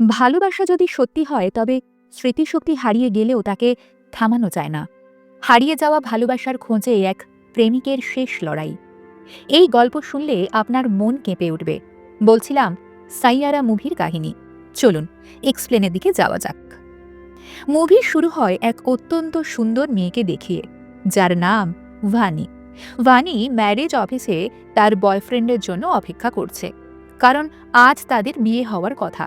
ভালোবাসা যদি সত্যি হয়, তবে স্মৃতিশক্তি হারিয়ে গেলেও তাকে থামানো যায় না। হারিয়ে যাওয়া ভালোবাসার খোঁজে এক প্রেমিকের শেষ লড়াই। এই গল্প শুনলে আপনার মন কেঁপে উঠবে। বলছিলাম, সাইয়ারা মুভির কাহিনী। চলুন, এক্সপ্লেনের দিকে যাওয়া যাক। মুভি শুরু হয় এক অত্যন্ত সুন্দর মেয়েকে দেখিয়ে, যার নাম ভানি। ভানি ম্যারেজ অফিসে তার বয়ফ্রেন্ডের জন্য অপেক্ষা করছে, কারণ আজ তাদের বিয়ে হওয়ার কথা।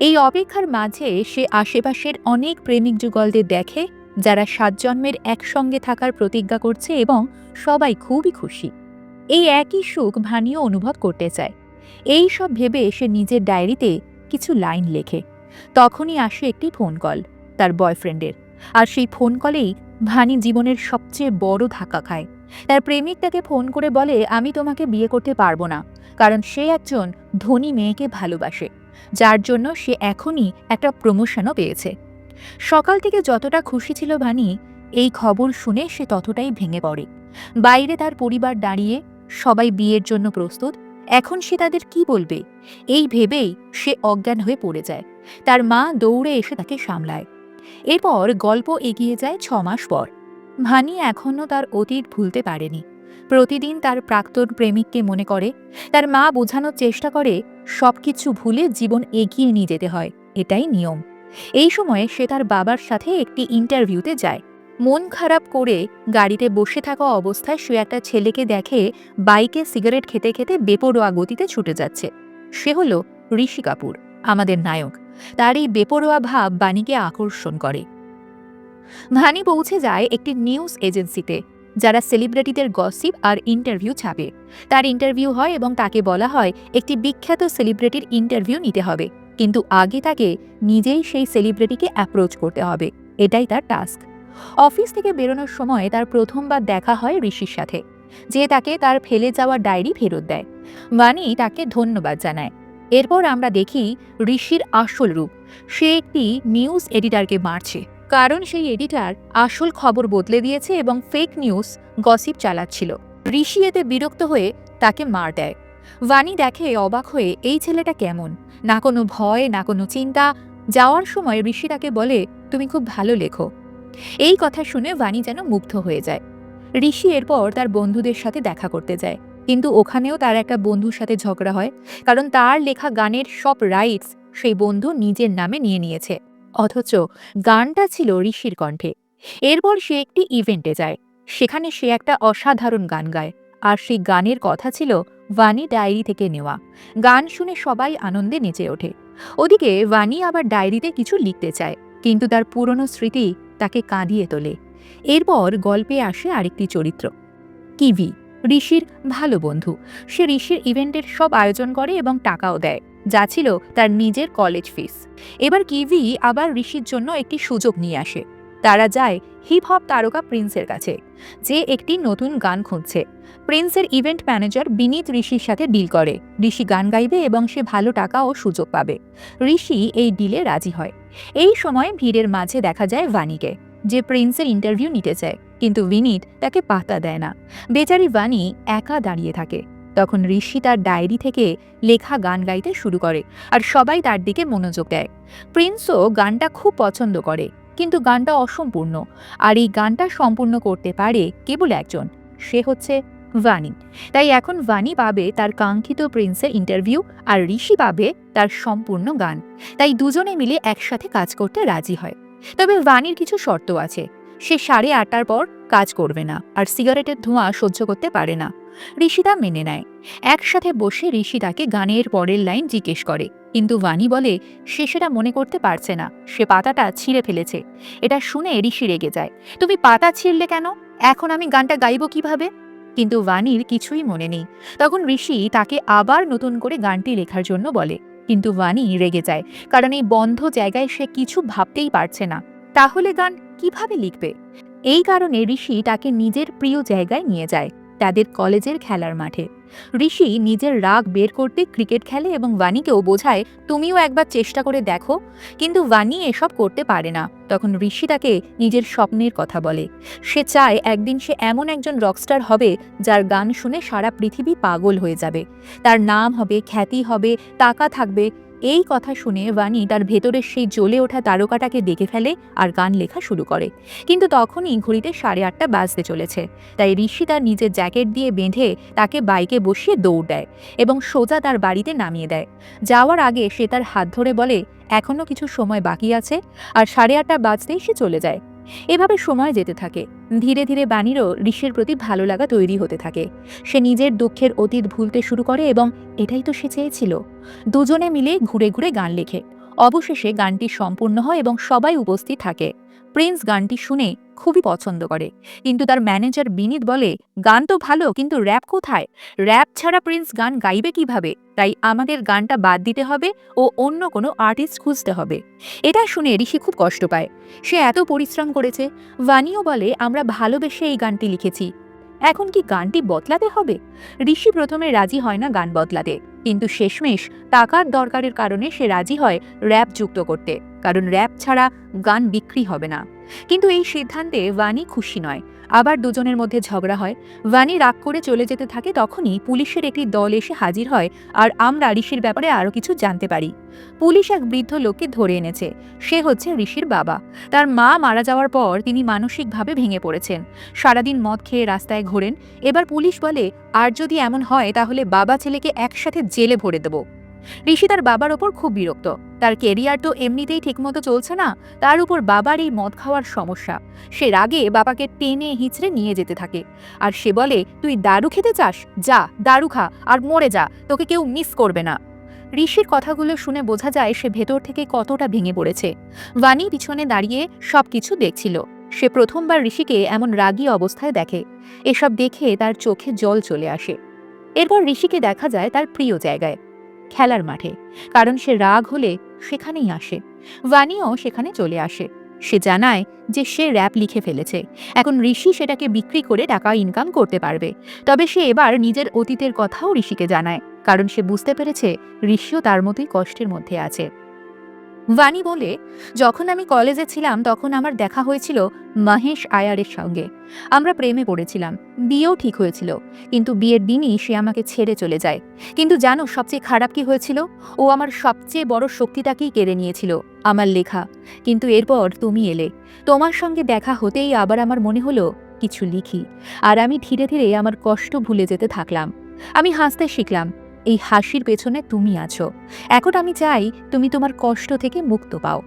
এই অপেক্ষার মাঝে সে আশেপাশের অনেক প্রেমিক যুগলদের দেখে, যারা সাত জন্মের একসঙ্গে থাকার প্রতিজ্ঞা করছে এবং সবাই খুবই খুশি। এই একই সুখ ভানিও অনুভব করতে চায়। এই সব ভেবে সে নিজের ডায়েরিতে কিছু লাইন লেখে। তখনই আসে একটি ফোন কল তার বয়ফ্রেন্ডের। আর সেই ফোন কলেই ভানি জীবনের সবচেয়ে বড় ধাক্কা খায়। তার প্রেমিক তাকে ফোন করে বলে, আমি তোমাকে বিয়ে করতে পারব না। কারণ সে একজন ধনী মেয়েকে ভালোবাসে। যার জন্য সে এখনই একটা প্রমোশনও পেয়েছে। সকাল থেকে যতটা খুশি ছিল ভানি, এই খবর শুনে সে ততটাই ভেঙে পড়ে। বাইরে তার পরিবার দাঁড়িয়ে সবাই বিয়ের জন্য প্রস্তুত, এখন সে তাদের কি বলবে? এই ভেবেই সে অজ্ঞান হয়ে পড়ে যায়। তার মা দৌড়ে এসে তাকে সামলায়। এরপর গল্প এগিয়ে যায় ছ মাস পর। ভানি এখনও তার অতীত ভুলতে পারেনি। প্রতিদিন তার প্রাক্তন প্রেমিককে মনে করে, তার মা বোঝানোর চেষ্টা করে সবকিছু ভুলে জীবন এগিয়ে নিয়ে যেতে হয়, এটাই নিয়ম। এই সময়ে সে তার বাবার সাথে একটি ইন্টারভিউতে যায়। মন খারাপ করে গাড়িতে বসে থাকা অবস্থায় সে একটা ছেলেকে দেখে বাইকে সিগারেট খেতে খেতে বেপরোয়া গতিতে ছুটে যাচ্ছে। সে হলো ঋষি কাপুর, আমাদের নায়ক। তার এই বেপরোয়া ভাব বাণীকে আকর্ষণ করে। ভানি পৌঁছে যায় একটি নিউজ এজেন্সিতে। যারা সেলিব্রিটিদের গসিপ আর ইন্টারভিউ ছাপে। তার ইন্টারভিউ হয় এবং তাকে বলা হয় একটি বিখ্যাত সেলিব্রিটির ইন্টারভিউ নিতে হবে। কিন্তু আগে তাকে নিজেই সেই সেলিব্রিটিকে অ্যাপ্রোচ করতে হবে। এটাই তার টাস্ক অফিস থেকে বেরোনোর সময় তার প্রথমবার দেখা হয় ঋষির সাথে, যে তাকে তার ফেলে যাওয়া ডায়েরি ফেরত দেয়। বাণী তাকে ধন্যবাদ জানায়। এরপর আমরা দেখি ঋষির আসল রূপ। সে একটি নিউজ এডিটারকে মারছে। কারণ সেই এডিটার আসল খবর বদলে দিয়েছে এবং ফেক নিউজ গসিপ চালাচ্ছিল। ঋষি এতে বিরক্ত হয়ে তাকে মার দেয়। বাণী দেখে অবাক হয়ে, এই ছেলেটা কেমন? না কোনো ভয়, না কোনো চিন্তা। যাওয়ার সময় ঋষি তাকে বলে, তুমি খুব ভালো লেখো। এই কথা শুনে বাণী যেন মুগ্ধ হয়ে যায়। ঋষি এরপর তার বন্ধুদের সাথে দেখা করতে যায়। কিন্তু ওখানেও তার একটা বন্ধুর সাথে ঝগড়া হয়, কারণ তার লেখা গানের সব রাইটস সেই বন্ধু নিজের নামে নিয়ে নিয়েছে। অথচ গানটা ছিল ঋষির কণ্ঠে। এরপর সে একটি ইভেন্টে যায়। সেখানে সে একটা অসাধারণ গান গায়। আর সেই গানের কথা ছিল ভানি ডায়েরি থেকে নেওয়া গান শুনে সবাই আনন্দে নেচে ওঠে। ওদিকে ভানি আবার ডায়েরিতে কিছু লিখতে চায়, কিন্তু তার পুরনো স্মৃতি তাকে কাঁদিয়ে তোলে। এরপর গল্পে আসে আরেকটি চরিত্র। কিভি, ঋষির ভালো বন্ধু। সে ঋষির ইভেন্টের সব আয়োজন করে এবং টাকাও দেয়। যা ছিল তার নিজের কলেজ ফিস এবার কিভি আবার ঋষির জন্য একটি সুযোগ নিয়ে আসে। তারা যায় হিপ হপ তারকা প্রিন্সের কাছে, যে একটি নতুন গান খুঁজছে। প্রিন্সের ইভেন্ট ম্যানেজার বিনীত ঋষির সাথে ডিল করে। ঋষি গান গাইবে এবং সে ভালো টাকা ও সুযোগ পাবে। ঋষি এই ডিলে রাজি হয়। এই সময় ভিড়ের মাঝে দেখা যায় ভানিকে, যে প্রিন্সের ইন্টারভিউ নিতে চায়। কিন্তু বিনীত তাকে পাতা দেয় না। বেচারি বাণী একা দাঁড়িয়ে থাকে। তখন ঋষি তার ডায়েরি থেকে লেখা গান গাইতে শুরু করে আর সবাই তার দিকে মনোযোগ দেয়। প্রিন্সও গানটা খুব পছন্দ করে, কিন্তু গানটা অসম্পূর্ণ আর এই গানটা সম্পূর্ণ করতে পারে কেবল একজন, সে হচ্ছে ভানি। তাই এখন ভানি পাবে তার কাঙ্ক্ষিত প্রিন্সের ইন্টারভিউ আর ঋষি পাবে তার সম্পূর্ণ গান। তাই দুজনে মিলে একসাথে কাজ করতে রাজি হয়। তবে ভানির কিছু শর্ত আছে সে সাড়ে আটটার পর কাজ করবে না আর সিগারেটের ধোঁয়া সহ্য করতে পারে না। ঋষি তা মেনে নেয়। একসাথে বসে ঋষি তাকে গানের পরের লাইন জিজ্ঞেস করে। কিন্তু ভানি বলে, সে সেটা মনে করতে পারছে না। সে পাতাটা ছিঁড়ে ফেলেছে। এটা শুনে ঋষি রেগে যায়। তুমি পাতা ছিঁড়লে কেন? এখন আমি গানটা গাইব কীভাবে? কিন্তু ভানির কিছুই মনে নেই। তখন ঋষি তাকে আবার নতুন করে গানটি লেখার জন্য বলে। কিন্তু ভানি রেগে যায়। কারণ এই বন্ধ জায়গায় সে কিছু ভাবতেই পারছে না। তাহলে গান কীভাবে লিখবে? এই কারণে ঋষি তাকে নিজের প্রিয় জায়গায় নিয়ে যায়, তাদের কলেজের খেলার মাঠে। ঋষি নিজের রাগ বের করতে ক্রিকেট খেলে এবং বাণীকেও বোঝায়, তুমিও একবার চেষ্টা করে দেখো। কিন্তু বাণী এসব করতে পারে না। তখন ঋষি তাকে নিজের স্বপ্নের কথা বলে। সে চায় একদিন সে এমন একজন রকস্টার হবে, যার গান শুনে সারা পৃথিবী পাগল হয়ে যাবে। তার নাম হবে, খ্যাতি হবে, টাকা থাকবে এই কথা শুনে বাণী তার ভেতরের সেই জ্বলে ওঠা তারকাটাকে দেখে ফেলে আর গান লেখা শুরু করে। কিন্তু তখনই ঘড়িতে সাড়ে আটটা বাজতে চলেছে। তাই ঋষি তার নিজের জ্যাকেট দিয়ে বেঁধে তাকে বাইকে বসিয়ে দৌড় দেয় এবং সোজা তার বাড়িতে নামিয়ে দেয়। যাওয়ার আগে সে তার হাত ধরে বলে এখনও কিছু সময় বাকি আছে? আর সাড়ে আটটা বাজতেই সে চলে যায়। এভাবে সময় যেতে থাকে। ধীরে ধীরে বাণীরও ঋষের প্রতি ভালো লাগা তৈরি হতে থাকে। সে নিজের দুঃখের অতীত ভুলতে শুরু করে এবং এটাই তো সে চেয়েছিল। দুজনে মিলে ঘুরে ঘুরে গান লেখে। অবশেষে গানটি সম্পূর্ণ হয় এবং সবাই উপস্থিত থাকে। প্রিন্স গানটি শুনে খুবই পছন্দ করে। কিন্তু তার ম্যানেজার বিনীত বলে, গান তো ভালো, কিন্তু র্যাপ কোথায়? র্যাপ ছাড়া প্রিন্স গান গাইবে কীভাবে? তাই আমাদের গানটা বাদ দিতে হবে ও অন্য কোনো আর্টিস্ট খুঁজতে হবে। এটা শুনে ঋষি খুব কষ্ট পায়। সে এত পরিশ্রম করেছে। ভানিও বলে, আমরা ভালোবেসে এই গানটি লিখেছি। এখন কি গানটি বদলাতে হবে? ঋষি প্রথমে রাজি হয় না গান বদলাতে। কিন্তু শেষমেশ টাকার দরকারের কারণে সে রাজি হয় র্যাপ যুক্ত করতে, কারণ র্যাপ ছাড়া গান বিক্রি হবে না। কিন্তু এই সিদ্ধান্তে ওয়ানি খুশি নয়। আবার দুজনের মধ্যে ঝগড়া হয়। ভানি রাগ করে চলে যেতে থাকে তখনই পুলিশের একটি দল এসে হাজির হয় আর আমরা ঋষির ব্যাপারে আরও কিছু জানতে পারি। পুলিশ এক বৃদ্ধ লোককে ধরে এনেছে। সে হচ্ছে ঋষির বাবা। তার মা মারা যাওয়ার পর তিনি মানসিকভাবে ভেঙে পড়েছেন। সারাদিন মদ খেয়ে রাস্তায় ঘোরেন। এবার পুলিশ বলে, আর যদি এমন হয় তাহলে বাবা ছেলেকে একসাথে জেলে ভরে দেব। ঋষি তার বাবার ওপর খুব বিরক্ত। তার কেরিয়ার তো এমনিতেই ঠিকমতো চলছে না, তার উপর বাবার এই মদ খাওয়ার সমস্যা। সে রাগে বাবাকে টেনে হিঁচড়ে নিয়ে যেতে থাকে। আর সে বলে, তুই দারু খেতে চাস? যা, দারু খা, আর মরে যা, তোকে কেউ মিস করবে না। ঋষির কথাগুলো শুনে বোঝা যায় সে ভেতর থেকে কতটা ভেঙে পড়েছে। বাণী পিছনে দাঁড়িয়ে সবকিছু দেখছিল। সে প্রথমবার ঋষিকে এমন রাগী অবস্থায় দেখে। এসব দেখে তার চোখে জল চলে আসে। এরপর ঋষিকে দেখা যায় তার প্রিয় জায়গায়। খেলার মাঠে, কারণ সে রাগ হলে সেখানেই আসে। ভানিও সেখানে চলে আসে। সে জানায় যে সে র্যাপ লিখে ফেলেছে। এখন ঋষি সেটাকে বিক্রি করে টাকা ইনকাম করতে পারবে। তবে সে এবার নিজের অতীতের কথাও ঋষিকে জানায়, কারণ সে বুঝতে পেরেছে ঋষিও তার মতোই কষ্টের মধ্যে আছে। ভানি বলে, যখন আমি কলেজে ছিলাম, তখন আমার দেখা হয়েছিল মহেশ আয়ারের সঙ্গে। আমরা প্রেমে পড়েছিলাম। বিয়েও ঠিক হয়েছিল। কিন্তু বিয়ের দিনই সে আমাকে ছেড়ে চলে যায়। কিন্তু জানো, সবচেয়ে খারাপ কি হয়েছিল? ও আমার সবচেয়ে বড় শক্তিটাকেই কেড়ে নিয়েছিল, আমার লেখা। কিন্তু এরপর তুমি এলে। তোমার সঙ্গে দেখা হতেই আবার আমার মনে হলো কিছু লিখি। আর আমি ধীরে ধীরে আমার কষ্ট ভুলে যেতে থাকলাম। আমি হাসতে শিখলাম। এই হাসির পেছনে তুমি আছো। এখন আমি চাই তুমি তোমার কষ্ট থেকে মুক্ত পাও।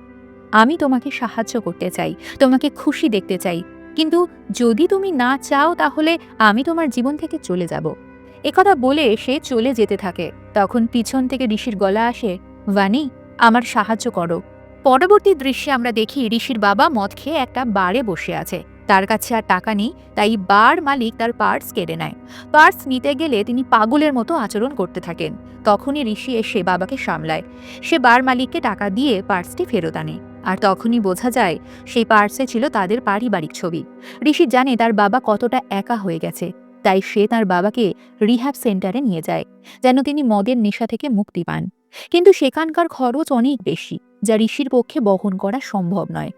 আমি তোমাকে সাহায্য করতে চাই, তোমাকে খুশি দেখতে চাই। কিন্তু যদি তুমি না চাও তাহলে আমি তোমার জীবন থেকে চলে যাব। একথা বলে সে চলে যেতে থাকে। তখন পিছন থেকে ঋষির গলা আসে, ভানি, আমার সাহায্য করো। পরবর্তী দৃশ্যে আমরা দেখি ঋষির বাবা মদ খেয়ে একটা বারে বসে আছে। তার কাছে আর টাকা নেই, তাই বার মালিক তার পার্স কেড়ে নেয়। পার্স নিতে গেলে তিনি পাগলের মতো আচরণ করতে থাকেন। তখনই ঋষি এসে বাবাকে সামলায়। সে বার মালিককে টাকা দিয়ে পার্সটি ফেরত আনে। আর তখনই বোঝা যায়, সেই পার্সে ছিল তাদের পারিবারিক ছবি। ঋষি জানে তার বাবা কতটা একা হয়ে গেছে, তাই সে তার বাবাকে রিহ্যাব সেন্টারে নিয়ে যায়, যেন তিনি মদের নেশা থেকে মুক্তি পান। কিন্তু সেখানকার খরচ অনেক বেশি, যা ঋষির পক্ষে বহন করা সম্ভব নয়।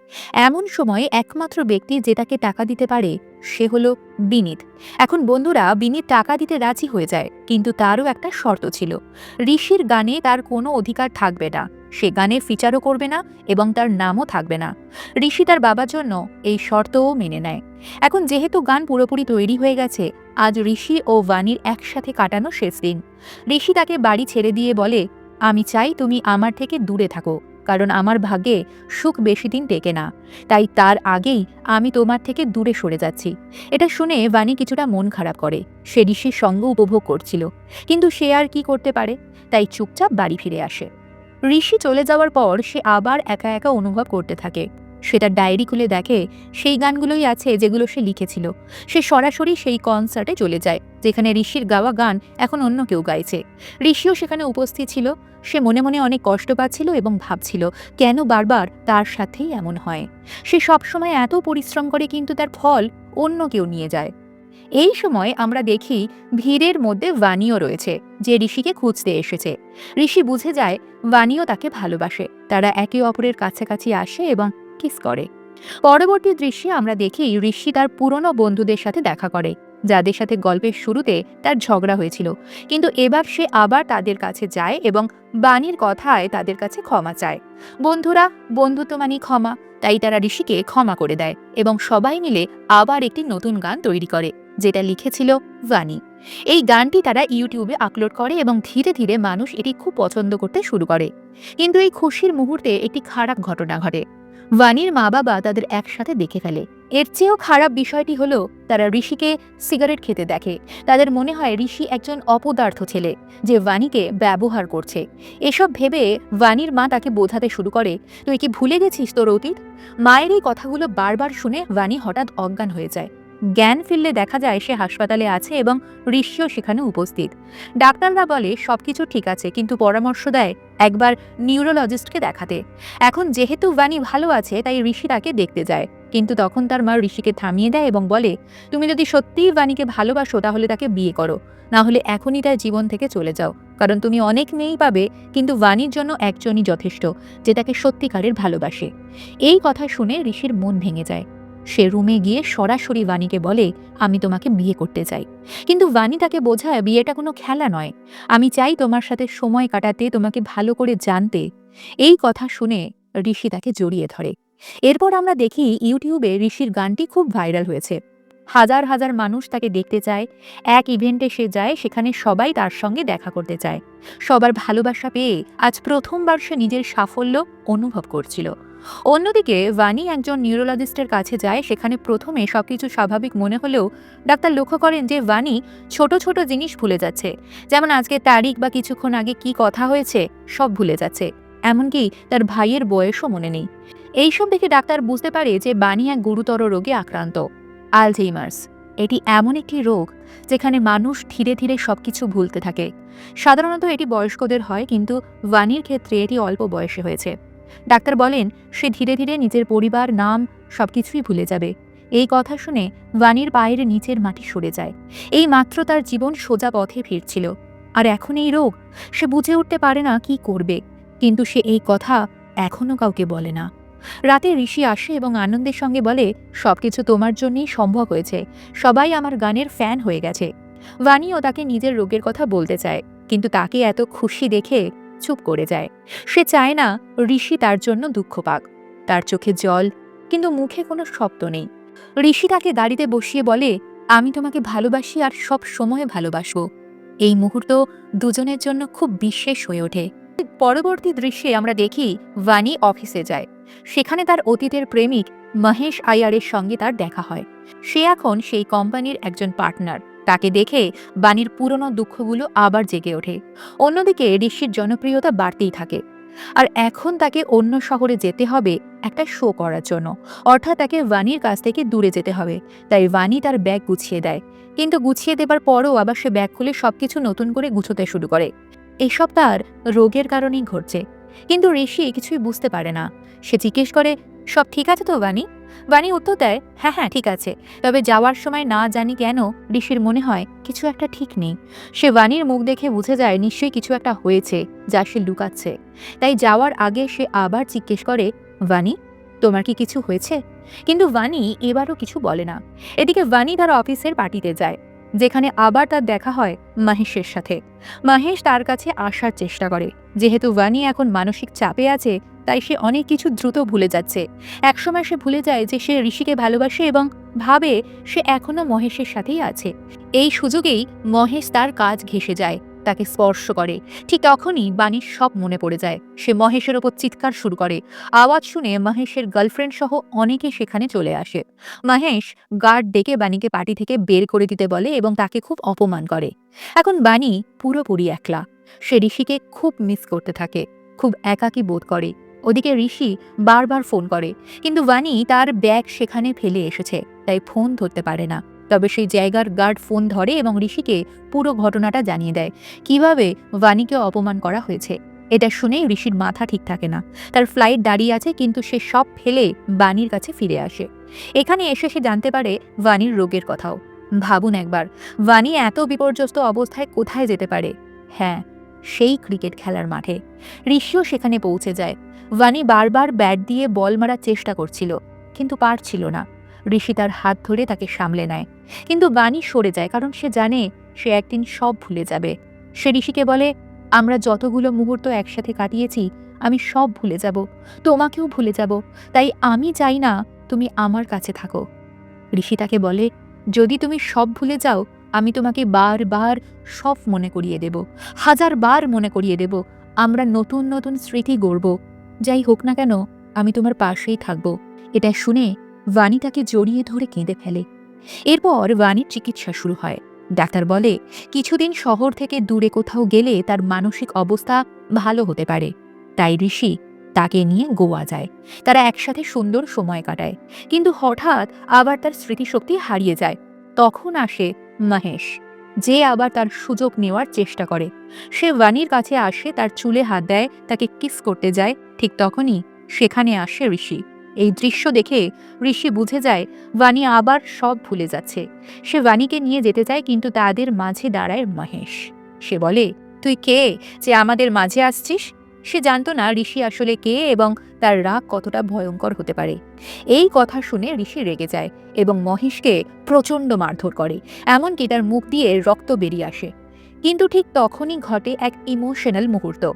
এমন সময়ে একমাত্র ব্যক্তি যে তাকে টাকা দিতে পারে, সে হলো বিনীত। এখন বন্ধুরা, বিনীত টাকা দিতে রাজি হয়ে যায়, কিন্তু তারও একটা শর্ত ছিল। ঋষির গানে তার কোনো অধিকার থাকবে না, সে গানে ফিচারও করবে না এবং তার নামও থাকবে না। ঋষি তার বাবার জন্য এই শর্তও মেনে নেয়। এখন যেহেতু গান পুরোপুরি তৈরি হয়ে গেছে, আজ ঋষি ও বাণীর একসাথে কাটানো শেষ দিন। ঋষি তাকে বাড়ি ছেড়ে দিয়ে বলে আমি চাই তুমি আমার থেকে দূরে থাকো, কারণ আমার ভাগ্যে সুখ বেশি দিন টেকে না। তাই তার আগেই আমি তোমার থেকে দূরে সরে যাচ্ছি। এটা শুনে বাণী কিছুটা মন খারাপ করে। সে ঋষির সঙ্গ উপভোগ করছিল, কিন্তু সে আর কি করতে পারে? তাই চুপচাপ বাড়ি ফিরে আসে। ঋষি চলে যাওয়ার পর সে আবার একা একা অনুভব করতে থাকে। সেটা ডায়েরি খুলে দেখে সেই গানগুলোই আছে যেগুলো সে লিখেছিল। সে সরাসরি সেই কনসার্টে চলে যায়, যেখানে ঋষির গাওয়া গান এখন অন্য কেউ গাইছে। ঋষিও সেখানে উপস্থিত ছিল। সে মনে মনে অনেক কষ্ট পাচ্ছিল এবং ভাবছিল, কেন বারবার তার সাথেই এমন হয়? সে সবসময় এত পরিশ্রম করে কিন্তু তার ফল অন্য কেউ নিয়ে যায়। এই সময় আমরা দেখি ভিড়ের মধ্যে ভানিও রয়েছে, যে ঋষিকে খুঁজতে এসেছে। ঋষি বুঝে যায় ভানিও তাকে ভালোবাসে। তারা একে অপরের কাছাকাছি আসে এবং কিস করে। পরবর্তী দৃশ্যে আমরা দেখি ঋষি তার পুরনো বন্ধুদের সাথে দেখা করে, যাদের সাথে গল্পের শুরুতে তার ঝগড়া হয়েছিল। কিন্তু এবার সে আবার তাদের কাছে যায় এবং বাণীর কথায় তাদের কাছে ক্ষমা চায়। বন্ধুরা, বন্ধুত্ব মানে ক্ষমা, তাই তারা ঋষিকে ক্ষমা করে দেয় এবং সবাই মিলে আবার একটি নতুন গান তৈরি করে, যেটা লিখেছিল ভানি এই গানটি তারা ইউটিউবে আপলোড করে এবং ধীরে ধীরে মানুষ এটি খুব পছন্দ করতে শুরু করে। কিন্তু এই খুশির মুহূর্তে একটি খারাপ ঘটনা ঘটে। ভানির মা বাবা তাদের একসাথে দেখে ফেলে। এর চেয়েও খারাপ বিষয়টি হলো, তারা ঋষিকে সিগারেট খেতে দেখে। তাদের মনে হয় ঋষি একজন অপদার্থ ছেলে যে ভানিকে ব্যবহার করছে। এসব ভেবে ভানির মা তাকে বোঝাতে শুরু করে, তুই কি ভুলে গেছিস তোর অতীত? মায়ের এই কথাগুলো বারবার শুনে ভানি হঠাৎ অজ্ঞান হয়ে যায়। জ্ঞান ফিরলে দেখা যায় সে হাসপাতালে আছে এবং ঋষিও সেখানে উপস্থিত। ডাক্তাররা বলে, সবকিছু ঠিক আছে, কিন্তু পরামর্শ দেয় একবার নিউরোলজিস্টকে দেখাতে। এখন যেহেতু ভানি ভালো আছে, তাই ঋষি তাকে দেখতে যায়। কিন্তু তখন তার মা ঋষিকে থামিয়ে দেয় এবং বলে, তুমি যদি সত্যিই ভানিকে ভালোবাসো, তাহলে তাকে বিয়ে করো। না হলে এখনই তার জীবন থেকে চলে যাও। কারণ তুমি অনেক মেয়েই পাবে, কিন্তু ভানির জন্য একজনই যথেষ্ট, যে তাকে সত্যিকারের ভালোবাসে। এই কথা শুনে ঋষির মন ভেঙে যায়। সে রুমে গিয়ে সরাসরি বাণীকে বলে, আমি তোমাকে বিয়ে করতে চাই। কিন্তু বাণী তাকে বোঝায়, বিয়েটা কোনো খেলা নয়। আমি চাই তোমার সাথে সময় কাটাতে, তোমাকে ভালো করে জানতে। এই কথা শুনে ঋষি তাকে জড়িয়ে ধরে। এরপর আমরা দেখি ইউটিউবে ঋষির গানটি খুব ভাইরাল হয়েছে। হাজার হাজার মানুষ তাকে দেখতে চায়, এক ইভেন্টে সে যায়, সেখানে সবাই তার সঙ্গে দেখা করতে চায়। সবার ভালোবাসা পেয়ে আজ প্রথমবার সে নিজের সাফল্য অনুভব করছিল। অন্যদিকে, ভানি একজন নিউরোলজিস্টের কাছে যায়, সেখানে প্রথমে সবকিছু স্বাভাবিক মনে হলেও ডাক্তার লক্ষ্য করেন যে ভানি ছোট ছোট জিনিস ভুলে যাচ্ছে। যেমন আজকে তারিখ বা কিছুক্ষণ আগে কি কথা হয়েছে, সব ভুলে যাচ্ছে। এমনকি তার ভাইয়ের বয়সও মনে নেই। এইসব দেখে ডাক্তার বুঝতে পারে যে বানি এক গুরুতর রোগে আক্রান্ত। আলঝেইমার্স, এটি এমন একটি রোগ যেখানে মানুষ ধীরে ধীরে সবকিছু ভুলতে থাকে। সাধারণত এটি বয়স্কদের হয়, কিন্তু ভানির ক্ষেত্রে এটি অল্প বয়সে হয়েছে। ডাক্তার বলেন, সে ধীরে ধীরে নিজের পরিবার, নাম সবকিছুই ভুলে যাবে। এই কথা শুনে ভানির পায়ের নিচের মাটি সরে যায়। এই মাত্র তার জীবন সোজা পথে ফিরছিল। আর এখন এই রোগ, সে বুঝে উঠতে পারে না কি করবে। কিন্তু সে এই কথা এখনও কাউকে বলে না। রাতে ঋষি আসে এবং আনন্দের সঙ্গে বলে, সবকিছু তোমার জন্যই সম্ভব হয়েছে। সবাই আমার গানের ফ্যান হয়ে গেছে। ভানিও তাকে নিজের রোগের কথা বলতে চায়, কিন্তু তাকে এত খুশি দেখে চুপ করে যায়। সে চায় না ঋষি তার জন্য দুঃখ পাক। তার চোখে জল, কিন্তু মুখে কোনো শব্দ নেই। ঋষি তাকে গাড়িতে বসিয়ে বলে, আমি তোমাকে ভালোবাসি আর সব সময় ভালোবাসবো। এই মুহূর্ত দুজনের জন্য খুব বিশেষ হয়ে ওঠে। পরবর্তী দৃশ্যে আমরা দেখি ভানি অফিসে যায়। সেখানে তার অতীতের প্রেমিক মহেশ আয়ারের সঙ্গে তার দেখা হয়। সে এখন সেই কোম্পানির একজন পার্টনার। তাকে দেখে বাণীর পুরনো দুঃখগুলো আবার জেগে ওঠে। অন্যদিকে ঋষির জনপ্রিয়তা বাড়তেই থাকে। আর এখন তাকে অন্য শহরে যেতে হবে একটা শো করার জন্য। অর্থাৎ তাকে ভানির কাছ থেকে দূরে যেতে হবে। তাই ভানি তার ব্যাগ গুছিয়ে দেয়। কিন্তু গুছিয়ে দেবার পরও আবার সে ব্যাগ খুলে সবকিছু নতুন করে গুছোতে শুরু করে। এসব তার রোগের কারণেই ঘটছে। কিন্তু ঋষি কিছুই বুঝতে পারে না। সে জিজ্ঞেস করে, সব ঠিক আছে তো বাণী? বাণী উত্তর দেয় হ্যাঁ হ্যাঁ ঠিক আছে। তবে যাওয়ার সময় না জানি কেন ঋষির মনে হয় কিছু একটা ঠিক নেই। সে বাণীর মুখ দেখে বুঝে যায় নিশ্চয়ই কিছু একটা হয়েছে যা সে লুকাচ্ছে। তাই যাওয়ার আগে সে আবার জিজ্ঞেস করে, বাণী, তোমার কি কিছু হয়েছে? কিন্তু বাণী এবারও কিছু বলে না। এদিকে বাণী তার অফিসের পার্টিতে যায়, যেখানে আবার তার দেখা হয় মহেশের সাথে। মহেশ তার কাছে আসার চেষ্টা করে। যেহেতু বাণী এখন মানসিক চাপে আছে তাই সে অনেক কিছু দ্রুত ভুলে যাচ্ছে। একসময় সে ভুলে যায় যে সে ঋষিকে ভালোবাসে এবং ভাবে সে এখনও মহেশের সাথেই আছে। এই সুযোগেই মহেশ তার কাজ ঘেসে যায়, তাকে স্পর্শ করে। ঠিক তখনই বাণীর সব মনে পড়ে যায়। সে মহেশের ওপর চিৎকার শুরু করে। আওয়াজ শুনে মহেশের গার্লফ্রেন্ড সহ অনেকে সেখানে চলে আসে। মহেশ গার্ড ডেকে বাণীকে পার্টি থেকে বের করে দিতে বলে এবং তাকে খুব অপমান করে। এখন বাণী পুরোপুরি একলা। সে ঋষিকে খুব মিস করতে থাকে, খুব একাকী বোধ করে। ওদিকে ঋষি বারবার ফোন করে। কিন্তু বাণী তার ব্যাগ সেখানে ফেলে এসেছে, তাই ফোন ধরতে পারে না। তবে সেই জায়গার গার্ড ফোন ধরে এবং ঋষিকে পুরো ঘটনাটা জানিয়ে দেয়, কীভাবে বাণীকে অপমান করা হয়েছে। এটা শুনেই ঋষির মাথা ঠিক থাকে না। তার ফ্লাইট দাঁড়িয়ে আছে, কিন্তু সে সব ফেলে বাণীর কাছে ফিরে আসে। এখানে এসে সে জানতে পারে বাণীর রোগের কথাও। ভাবুন একবার বাণী এত বিপর্যস্ত অবস্থায় কোথায় যেতে পারে? হ্যাঁ সেই ক্রিকেট খেলার মাঠে। ঋষিও সেখানে পৌঁছে যায়। ভানি বারবার ব্যাট দিয়ে বল মারার চেষ্টা করছিল, কিন্তু পারছিল না। ঋষি তার হাত ধরে তাকে সামলে নেয়। কিন্তু বাণী সরে যায়, কারণ সে জানে সে একদিন সব ভুলে যাবে। সে ঋষিকে বলে, আমরা যতগুলো মুহূর্ত একসাথে কাটিয়েছি, আমি সব ভুলে যাব, তোমাকেও ভুলে যাব, তাই আমি চাই না তুমি আমার কাছে থাকো। ঋষি তাকে বলে, যদি তুমি সব ভুলে যাও, আমি তোমাকে বারবার সব মনে করিয়ে দেব হাজার বার মনে করিয়ে দেব, আমরা নতুন নতুন স্মৃতি গড়ব যাই হোক না কেন, আমি তোমার পাশেই থাকব। এটা শুনে বাণী তাকে জড়িয়ে ধরে কেঁদে ফেলে। এরপর বাণীর চিকিৎসা শুরু হয়। ডাক্তার বলে, কিছুদিন শহর থেকে দূরে কোথাও গেলে তার মানসিক অবস্থা ভালো হতে পারে। তাই ঋষি তাকে নিয়ে গোয়া যায়। তারা একসাথে সুন্দর সময় কাটায়। কিন্তু হঠাৎ আবার তার স্মৃতিশক্তি হারিয়ে যায়। তখন আসে মহেশ। যে আবার তার সুযোগ নেওয়ার চেষ্টা করে। সে বাণীর কাছে আসে, তার চুলে হাত দেয়, তাকে কিস করতে যায়, ঠিক তখনই সেখানে আসে ঋষি। এই দৃশ্য দেখে ঋষি বুঝে যায় বাণী আবার সব ভুলে যাচ্ছে। সে বাণীকে নিয়ে যেতে চায়, কিন্তু তাদের মাঝে দাঁড়ায় মহেশ। সে বলে, তুই কে? যে আমাদের মাঝে আসছিস? সে জানতো না ঋষি আসলে কে এবং তার রাগ কতটা ভয়ঙ্কর হতে পারে। এই কথা শুনে ঋষি রেগে যায় এবং মহেশকে প্রচণ্ড মারধর করে, এমনকি তার মুখ দিয়ে রক্ত বেরিয়ে আসে। কিন্তু ঠিক তখনই ঘটে এক ইমোশনাল মুহূর্ত।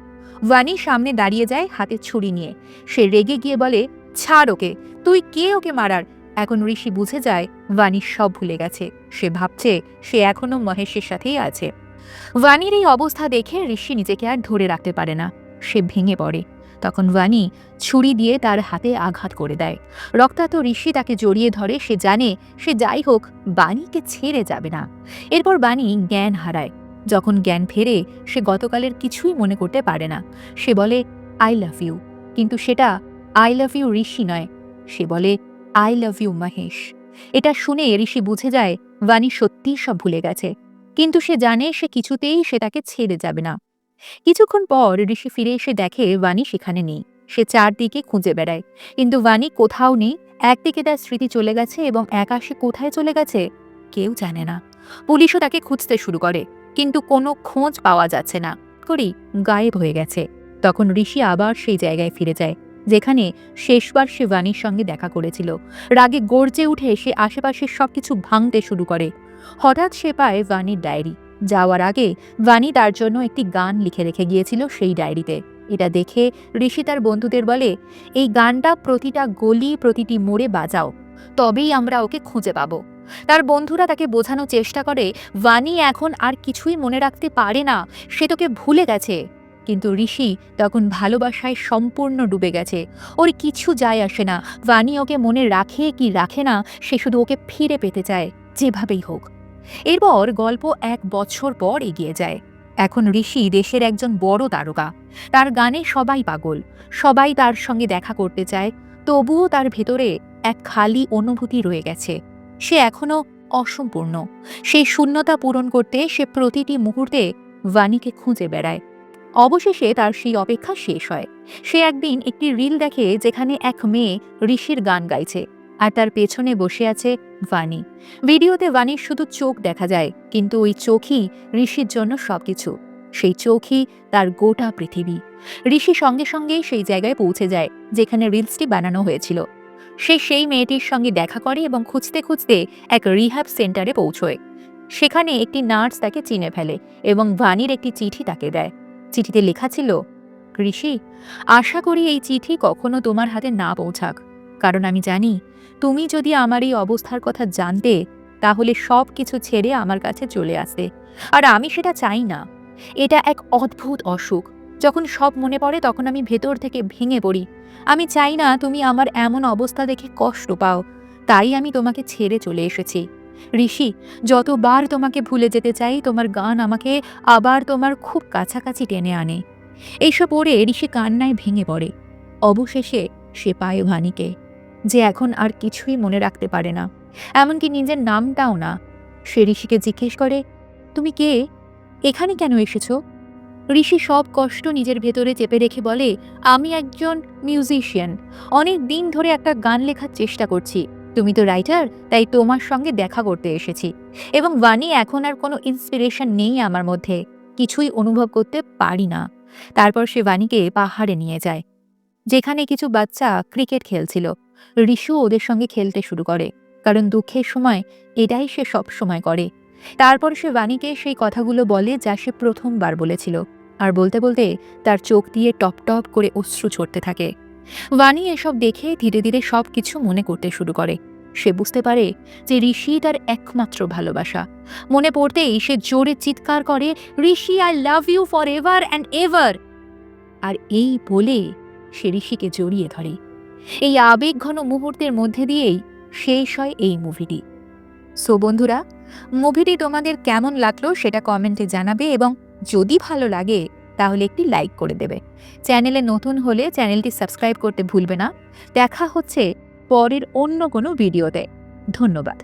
ওয়ানি সামনে দাঁড়িয়ে যায় হাতে ছুরি নিয়ে। সে রেগে গিয়ে বলে, ছাড় ওকে, তুই কে ওকে মারার? এখন ঋষি বুঝে যায় ওয়ানি সব ভুলে গেছে। সে ভাবছে সে এখনও মহেশের সাথেই আছে। ওয়ানির এই অবস্থা দেখে ঋষি নিজেকে আর ধরে রাখতে পারে না। সে ভেঙে পড়ে। তখন ওয়ানি ছুরি দিয়ে তার হাতে আঘাত করে দেয়। রক্তাক্ত ঋষি তাকে জড়িয়ে ধরে, সে জানে, সে যাই হোক, বাণীকে ছেড়ে যাবে না। এরপর বাণী জ্ঞান হারায়। যখন জ্ঞান ফেরে, সে গতকালের কিছুই মনে করতে পারে না। সে বলে আই লাভ ইউ কিন্তু সেটা আই লাভ ইউ ঋষি নয়। সে বলে আই লাভ ইউ মহেশ। এটা শুনে ঋষি বুঝে যায় বাণী সত্যিই সব ভুলে গেছে। কিন্তু সে জানে, সে কিছুতেই সে তাকে ছেড়ে যাবে না। কিছুক্ষণ পর ঋষি ফিরে এসে দেখে বাণী সেখানে নেই। সে চারদিকে খুঁজে বেড়ায়। কিন্তু বাণী কোথাও নেই। একদিকে তার স্মৃতি চলে গেছে এবং একা সে কোথায় চলে গেছে কেউ জানে না। পুলিশও তাকে খুঁজতে শুরু করে, কিন্তু কোনো খোঁজ পাওয়া যাচ্ছে না। করেই গায়েব হয়ে গেছে। তখন ঋষি আবার সেই জায়গায় ফিরে যায়, যেখানে শেষবার সে বাণীর সঙ্গে দেখা করেছিল। রাগে গর্জে উঠে সে আশেপাশের সবকিছু ভাঙতে শুরু করে। হঠাৎ সে পায় বাণীর ডায়েরি। যাওয়ার আগে বাণী তার জন্য একটি গান লিখে রেখে গিয়েছিল সেই ডায়েরিতে। এটা দেখে ঋষি তার বন্ধুদের বলে, এই গানটা প্রতিটা গলি, প্রতিটি মোড়ে বাজাও, তবেই আমরা ওকে খুঁজে পাবো। তার বন্ধুরা তাকে বোঝানোর চেষ্টা করে বাণী এখন আর কিছুই মনে রাখতে পারে না, সে তোকে ভুলে গেছে। কিন্তু ঋষি তখন ভালোবাসায় সম্পূর্ণ ডুবে গেছে। ওর কিছু যায় আসে না বাণী ওকে মনে রাখে কি রাখে না, সে শুধু ওকে ফিরে পেতে চায়, যেভাবেই হোক। এরপর গল্প এক বছর পর এগিয়ে যায়। এখন ঋষি দেশের একজন বড় তারকা। তার গানে সবাই পাগল। সবাই তার সঙ্গে দেখা করতে চায়। তবুও তার ভেতরে এক খালি অনুভূতি রয়ে গেছে। সে এখনও অসম্পূর্ণ। সেই শূন্যতা পূরণ করতে সে প্রতিটি মুহূর্তে বাণীকে খুঁজে বেড়ায়। অবশেষে তার সেই অপেক্ষা শেষ হয়। সে একদিন একটি রিল দেখে যেখানে এক মেয়ে ঋষির গান গাইছে। আর তার পেছনে বসে আছে ভানি। ভিডিওতে ভানির শুধু চোখ দেখা যায়, কিন্তু ওই চোখই ঋষির জন্য সবকিছু। সেই চোখই তার গোটা পৃথিবী। ঋষি সঙ্গে সঙ্গেই সেই জায়গায় পৌঁছে যায়, যেখানে রিলসটি বানানো হয়েছিল। সে সেই মেয়েটির সঙ্গে দেখা করে এবং খুঁজতে খুঁজতে এক রিহ্যাব সেন্টারে পৌঁছয়। সেখানে একটি নার্স তাকে চিনে ফেলে এবং ভানির একটি চিঠি তাকে দেয়। চিঠিতে লেখা ছিল, ঋষি, আশা করি এই চিঠি কখনো তোমার হাতে না পৌঁছাক। কারণ আমি জানি তুমি যদি আমার এই অবস্থার কথা জানতে, তাহলে সব কিছু ছেড়ে আমার কাছে চলে আসতে। আর আমি সেটা চাই না। এটা এক অদ্ভুত অসুখ। যখন সব মনে পড়ে, তখন আমি ভেতর থেকে ভেঙে পড়ি। আমি চাই না তুমি আমার এমন অবস্থা দেখে কষ্ট পাও। তাই আমি তোমাকে ছেড়ে চলে এসেছি। ঋষি, যতবার তোমাকে ভুলে যেতে চাই, তোমার গান আমাকে আবার তোমার খুব কাছাকাছি টেনে আনে। এইসব পড়ে ঋষি কান্নায় ভেঙে পড়ে। অবশেষে সে পায় ভানিকে যে এখন আর কিছুই মনে রাখতে পারে না। এমনকি নিজের নামটাও না। সে ঋষিকে জিজ্ঞেস করে, তুমি কে? এখানে কেন এসেছ? ঋষি সব কষ্ট নিজের ভেতরে চেপে রেখে বলে, আমি একজন মিউজিশিয়ান অনেক দিন ধরে একটা গান লেখার চেষ্টা করছি। তুমি তো রাইটার তাই তোমার সঙ্গে দেখা করতে এসেছি। এবং বাণী এখন আর কোনো ইন্সপিরেশন নেই আমার মধ্যে। কিছুই অনুভব করতে পারি না। তারপর সে বাণীকে পাহাড়ে নিয়ে যায়, যেখানে কিছু বাচ্চা ক্রিকেট খেলছিল। ঋষু ওদের সঙ্গে খেলতে শুরু করে, কারণ দুঃখের সময় এটাই সে সব সময় করে। তারপর সে বাণীকে সেই কথাগুলো বলে যা সে প্রথমবার বলেছিল, আর বলতে বলতে তার চোখ দিয়ে টপ টপ করে অশ্রু ঝরতে থাকে। বাণী এসব দেখে ধীরে ধীরে সব কিছু মনে করতে শুরু করে। সে বুঝতে পারে যে ঋষি তার একমাত্র ভালোবাসা। মনে পড়তেই সে জোরে চিৎকার করে, Rishi I love you forever and ever আর এই বলে সে ঋষিকে জড়িয়ে ধরে। এই আবেগঘন মুহূর্তের মধ্যে দিয়েই শেষ হয় এই মুভিটি। সো বন্ধুরা, মুভিটি তোমাদের কেমন লাগল সেটা কমেন্টে জানাবে এবং যদি ভালো লাগে, তাহলে একটি লাইক করে দেবে। চ্যানেলে নতুন হলে চ্যানেলটি সাবস্ক্রাইব করতে ভুলবে না। দেখা হচ্ছে পরের অন্য কোনো ভিডিওতে। ধন্যবাদ।